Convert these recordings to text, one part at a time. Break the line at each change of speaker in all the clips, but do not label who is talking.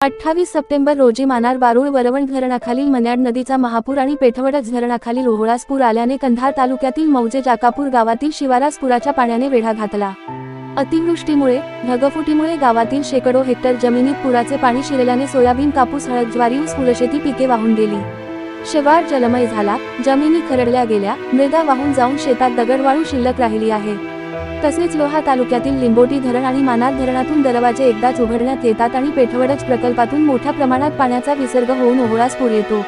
अठ्ठावीस सप्टेंबर रोजी मानार बारूळ वरवण धरणाखालील मन्याड नदीचा महापूर आणि पेठवडच धरणाखालील ओहोळास पूर आल्याने कंधार तालुक्यातील मौजे जाकापूर गावातील शिवारास पुराच्या पाण्याने वेढा घातला. अतिवृष्टीमुळे ढगफुटीमुळे गावातील शेकडो हेक्टर जमिनीत पुराचे पाणी शिरल्याने सोयाबीन कापूस हळद ज्वारी ऊस फुलशेती पिके वाहून गेली. शेवार जलमय झाला जमिनी खरडल्या गेल्या मृदा वाहून जाऊन शेतात दगडवाळू शिल्लक राहिली आहे. तसेच लोहा तालुक्यातील लिंबोटी धरण आणि मानार धरणातून दरवाजे एकदाच उघडण्यात येतात आणि पेठवडच प्रकल्पातून मोठ्या प्रमाणात पाण्याचा विसर्ग होऊन ओहळास पूर येतो.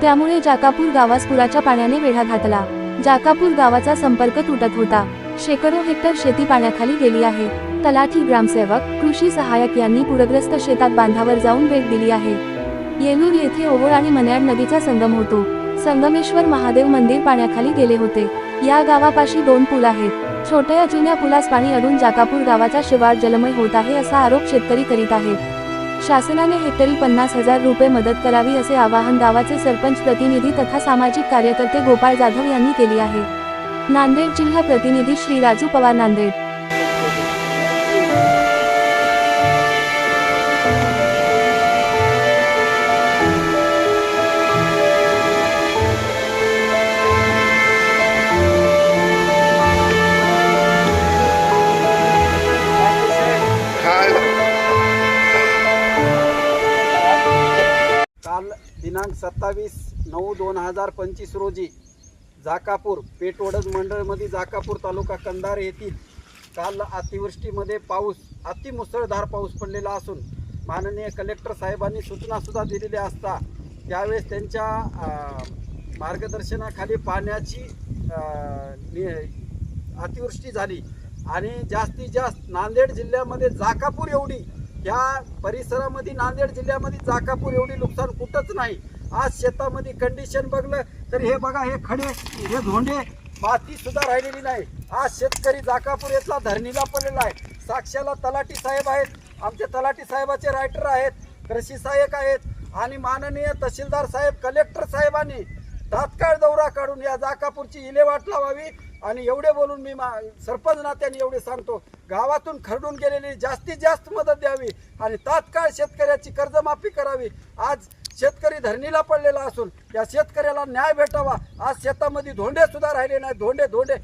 त्यामुळे जाकापूर गावास पुराच्या पाण्याने वेढा घातला. जाकापूर गावाचा संपर्क तुटत होता. शेकडो हेक्टर शेती पाण्याखाली गेली आहे. तलाठी ग्रामसेवक कृषी सहाय्यक यांनी पूरग्रस्त शेतात बांधावर जाऊन भेट दिली आहे. येलूर येथे ओवळ आणि मन्याड नदीचा संगम होतो. संगमेश्वर महादेव मंदिर पाण्याखाली गेले होते. या गावापाशी दोन पूल आहेत. छोट्या जुन्या पुलास पाणी अडून जाकापूर गावाचा शिवार जलमय होत आहे असा आरोप शेतकरी करीत आहेत. शासनाने हेक्टरी पन्नास हजार रुपये मदत करावी असे आवाहन गावाचे सरपंच प्रतिनिधी तथा सामाजिक कार्यकर्ते गोपाळ जाधव यांनी केली आहे. नांदेड जिल्हा प्रतिनिधी श्री राजू पवार नांदेड.
काल दिनांक सत्तावीस नऊ दोन हजार पंचवीस रोजी जाकापूर पेटवडज मंडळमध्ये जाकापूर तालुका कंधार येथील काल अतिवृष्टीमध्ये पाऊस अतिमुसळधार पाऊस पडलेला असून माननीय कलेक्टर साहेबांनी सूचनासुद्धा दिलेल्या असता त्यावेळेस त्यांच्या मार्गदर्शनाखाली पाण्याची नि- अतिवृष्टी झाली. आणि जास्तीत जास्त नांदेड जिल्ह्यामध्ये जाकापूर एवढी या परिसरामध्ये नांदेड जिल्ह्यामध्ये जाकापूर एवढी नुकसान कुठंच नाही. आज शेतामध्ये कंडिशन बघलं तर हे बघा हे खडे हे धोंडे माती सुद्धा राहिलेली नाही. आज शेतकरी जाकापूर येथला धरणीला पडलेला आहे. साक्षाला तलाठी साहेब आहेत. आमचे तलाठी साहेबाचे रायटर आहेत कृषी सहाय्यक आहेत आणि माननीय तहसीलदार साहेब कलेक्टर साहेबांनी तात्काळ दौरा काढून या जाकापूरची इलेवाट लावावी. आणि एवढे बोलून मी मा सरपंच नात्याने एवढे सांगतो गावातून खरडून गेलेली जास्तीत जास्त मदत द्यावी आणि तात्काळ शेतकऱ्याची कर्जमाफी करावी. आज शेतकरी धरणीला पडलेला असून या शेतकऱ्याला न्याय भेटावा. आज शेतामध्ये धोंडे सुद्धा राहिले नाही धोंडे धोंडे.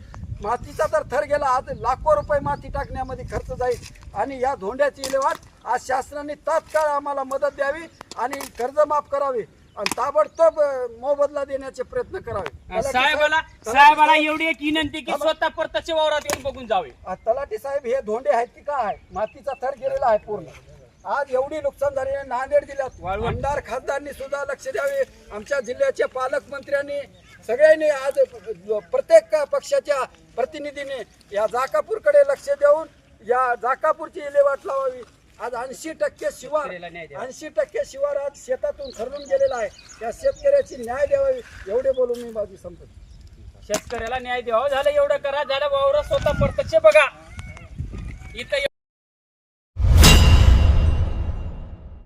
मातीचा तर थर गेला आज लाखो रुपये माती टाकण्यामध्ये खर्च जाईल. आणि या धोंड्याची विल्हेवाट आज शासनाने तात्काळ आम्हाला मदत द्यावी आणि कर्ज माफ करावी. आणि ताबडतोब मोबदला देण्याचे प्रयत्न करावे.
साहेबाला साहेबाला
साहेब-
एवढी एक विनंती की. स्वतः प्रत्यक्ष वावरात येऊन बघून जावे.
तलाठी साहेब हे धोंडे आहेत की काय? मातीचा थर गेलेला आहे पूर्ण. आज एवढी नुकसान झाली आहे नांदेड जिल्ह्यात. आमदार खासदारांनी सुद्धा लक्ष द्यावे. आमच्या जिल्ह्याचे पालकमंत्र्यांनी सगळ्यांनी आज प्रत्येक पक्षाच्या प्रतिनिधीने या जाकापूरकडे लक्ष देऊन या जाकापूरची विल्हेवाट लावावी. आज ऐंशी टक्के शिवार. ऐंशी टक्के शिवार आज शेतातून खरडून गेलेला आहे. या शेतकऱ्याची न्याय द्यावी एवढे बोलून मी माझी संपत
शेतकऱ्याला न्याय द्यावा झालं एवढं करा झालं